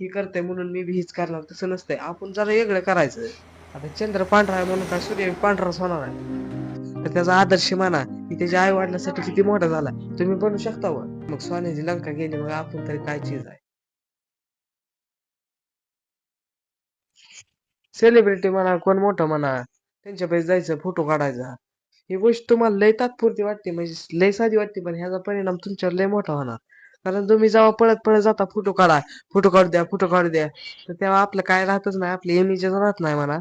ही करते म्हणून मी हीच करणार तसं नसतंय. आपण जरा वेगळं करायचं. आता चंद्र पांढरा आहे म्हणून काय सूर्य पांढराच होणार आहे. तर त्याचा आदर्श माना की त्याच्या आई वडिलांसाठी किती मोठा झाला तुम्ही बनू शकता व. मग सोन्याची लंका गेली मग आपण तरी काय चीज आहे? सेलिब्रिटी म्हणा कोण मोठं म्हणा त्यांच्या पैसे जायचं फोटो काढायचा. ही गोष्ट तुम्हाला लय तात्पुरती वाटते म्हणजे लय साधी वाटते पण ह्याचा परिणाम तुमच्यावर लय मोठा होणार. कारण तुम्ही जेव्हा पळत पळत जाता फोटो काढा फोटो काढू द्या फोटो काढू द्या. तर तेव्हा आपलं काय राहतच नाही आपली इमेजच राहत नाही म्हणा.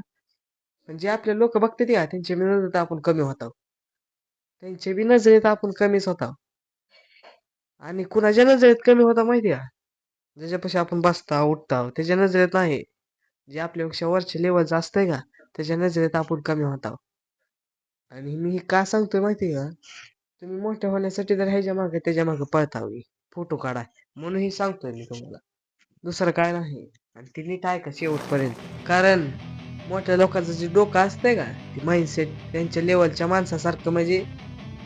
पण जे आपले लोक बघते ते त्यांच्या बी नजरेत आपण कमी होतो त्यांच्या बी नजरेत आपण कमीच होता आणि कुणाच्या नजरेत कमी होता माहिती का? ज्याच्यापाशी आपण बसता उठता त्याच्या नजरेत नाही. जे आपल्यापेक्षा वरच्या जास्त असतंय का त्याच्या नजरेत आपण कमी होता आणि मी हे का सांगतोय माहिती का? तुम्ही मोठे होण्यासाठी तर ह्याच्या मागे त्याच्यामागे पळतावी फोटो काढा म्हणून हे सांगतोय मी तुम्हाला. दुसरं काय नाही. आणि ती नीट आहे का शेवटपर्यंत. कारण मोठ्या लोकांचं जे डोकं असतंय का ते माइंडसेट त्यांच्या लेवलच्या माणसासारखं म्हणजे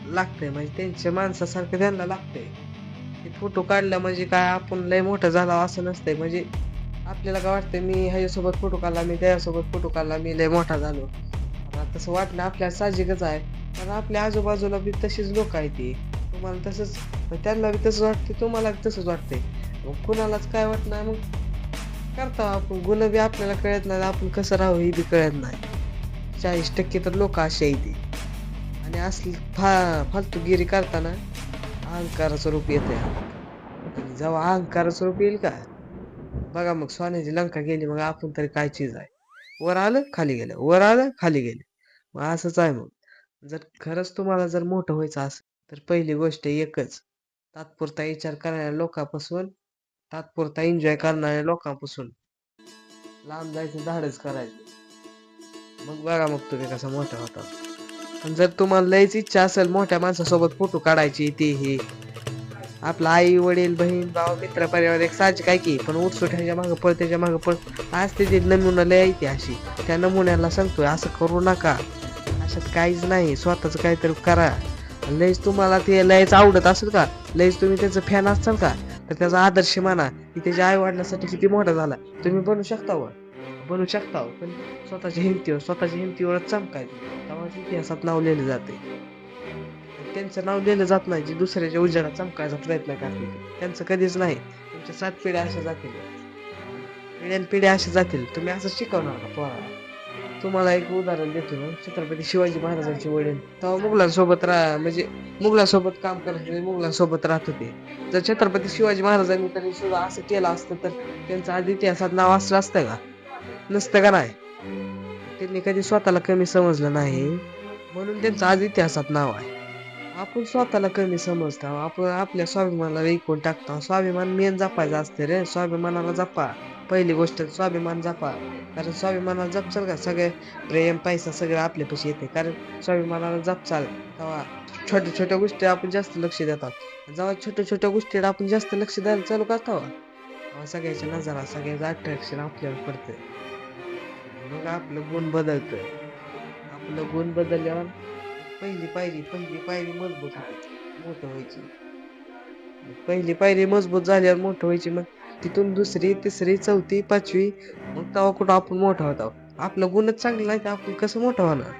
लागतंय. म्हणजे त्यांच्या माणसासारखं त्यांना लागतंय. ते फोटो काढला म्हणजे काय आपण लय मोठं झाला असं नसतंय. म्हणजे आपल्याला काय वाटतं मी ह्याच्यासोबत फोटो काढला मी त्याच्यासोबत फोटो काढला मी लय मोठा झालो. तसं वाटणं आपल्याला साहजिकच आहे. पण आपल्या आजूबाजूला बी तशीच लोक आहेत ती. तुम्हाला तसंच मग त्यांना बी तसंच वाटते तुम्हाला बी तसंच वाटते मग कुणालाच काय वाटणार मग करता आपण. गुन्हा बी आपल्याला कळत नाही आपण कसं राहू हे बी कळत नाही. चाळीस टक्के तर लोक असे येते आणि असली फा फालतूगिरी करताना अहंकाराचं रूप येते आणि जेव्हा अहंकाराचं रूप येईल का? बघा मग सोन्याची लंका गेली मग आपण तरी काय चीज आहे? वर आलं खाली गेलं. वर आलं खाली गेलं. मग असंच आहे मग. जर खरंच तुम्हाला जर मोठं व्हायचं असेल तर पहिली गोष्ट एकच तात्पुरता विचार करणाऱ्या लोकांपासून तात्पुरता एन्जॉय करणाऱ्या लोकांपासून. लांब जायचं धाडच करायचं. मग बघा मग तुम्ही कसा मोठा होता. पण जर तुम्हाला लयच इच्छा असेल मोठ्या माणसासोबत फोटो काढायची ते हे. आपला आई वडील बहीण भाऊ मित्र परिवार एक साज काय की पण उठसूट ह्याच्या मागं पळ त्याच्या मागं पळ. आज ते नमुना लय आहे ती अशी. त्या नमुन्याला सांगतोय असं करू नका. अशात काहीच नाही स्वतःच काहीतरी करा. लयच तुम्हाला ते लयच आवडत असेल का? लयच तुम्ही त्याचं फॅन असाल का? तर त्याचा आदर्श माना की त्याच्या आई वडिलांसाठी किती मोठा झाला. तुम्ही बनू शकता व बनू शकता हो, पण स्वतःच्या हिमतीवर स्वतःच्या हिमतीवरच चमकायचं तेव्हाच इतिहासात नाव लिहिले जाते त्यांचं नाव लिहिलं जात नाही जे दुसऱ्याच्या उजेडात चमकायचा प्रयत्न करते त्यांचं कधीच नाही. तुमच्या सात पिढ्या अशा जातील. पिढ्यान पिढ्या अशा जातील. तुम्ही असं शिकवणार का पोराला? तुम्हाला एक उदाहरण देतो. छत्रपती शिवाजी महाराजांचे वडील. तेव्हा मुघलांसोबत राहा म्हणजे मुघलांसोबत काम करत मुघलांसोबत राहत होते. जर छत्रपती शिवाजी महाराजांनी तरी सुद्धा असं केलं असतं तर त्यांचं आधी इतिहासात नाव असलं असतं का? नसतं का नाही? त्यांनी कधी स्वतःला कमी समजलं नाही. म्हणून त्यांचं आज इतिहासात नाव आहे. आपण स्वतःला कमी समजतो. आपण आपल्या स्वाभिमानाला विकून टाकतो. स्वाभिमान मेन जपायचं असते रे. स्वाभिमानाला जपा. पहिली गोष्ट स्वाभिमान जपा. कारण स्वाभिमानाला जपचाल का? सगळे प्रेम पैसा सगळं आपल्यापाशी येते. कारण स्वाभिमानाला जपचाल तेव्हा छोट्या छोट्या गोष्टी आपण जास्त लक्ष देतात. जेव्हा छोट्या छोट्या गोष्टीवर आपण जास्त लक्ष द्यायला चालू करतो तेव्हा सगळ्याच्या नजरा सगळ्याचं अट्रॅक्शन आपल्यावर पडतं. मग आपलं गुण बदलतं आपलं गुण बदलल्यावर पहिली पायरी पहिली पायरी मजबूत मोठं व्हायची. पहिली पायरी मजबूत झाल्यावर मोठं व्हायची मग तिथून दुसरी तिसरी चौथी पाचवी मग तेव्हा कुठं आपण मोठा होता आपलं गुणच चांगलं नाही तर आपण कसं मोठं होणार?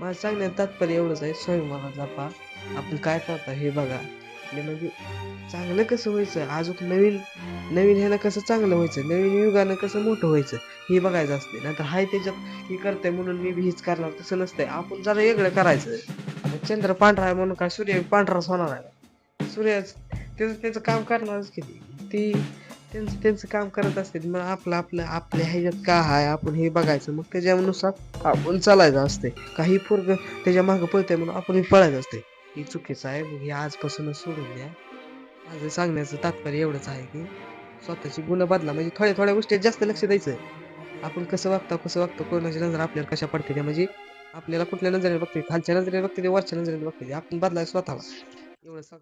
माझं सांगण्यात तात्पर्य एवढंच आहे स्वयंमाला जपा. आपण काय करता हे बघा. म्हणजे चांगलं कसं व्हायचं? अजून नवीन नवीन ह्यानं कसं चांगलं व्हायचं? नवीन युगानं कसं मोठं व्हायचं? हे बघायचं असते. नाहीतर हाय त्याच्यात हे करतंय म्हणून मी हीच करणार. तसं नसतंय. आपण जरा वेगळं करायचं. चंद्र पांढरा आहे म्हणून काय सूर्य पांढराच होणार आहे. सूर्य त्याचं त्याचं काम करणारच किती ती त्यांचं त्यांचं काम करत असतील. मग आपलं आपलं आपल्या ह्याच्यात का आहे आपण हे बघायचं. मग त्याच्यानुसार आपण चालायचं असते. काही पोरग त्याच्या मागं पळतंय म्हणून आपण पळायचं असते. ही चुकीचं आहे. मग हे आजपासूनच सोडून द्या. माझं सांगण्याचं तात्पर्य एवढंच आहे की स्वतःची गुण बदला. म्हणजे थोड्या थोड्या गोष्टीत जास्त लक्ष द्यायचं. आपण कसं वागतो कसं वागतो कोणाची नजर आपल्याला कशा पडते त्या? म्हणजे आपल्याला कुठल्या नजरेने बघते? खालच्या नजरेने बघते ते वरच्या नजरेने बघते आपण बदलाय स्वतःला. एवढं सांग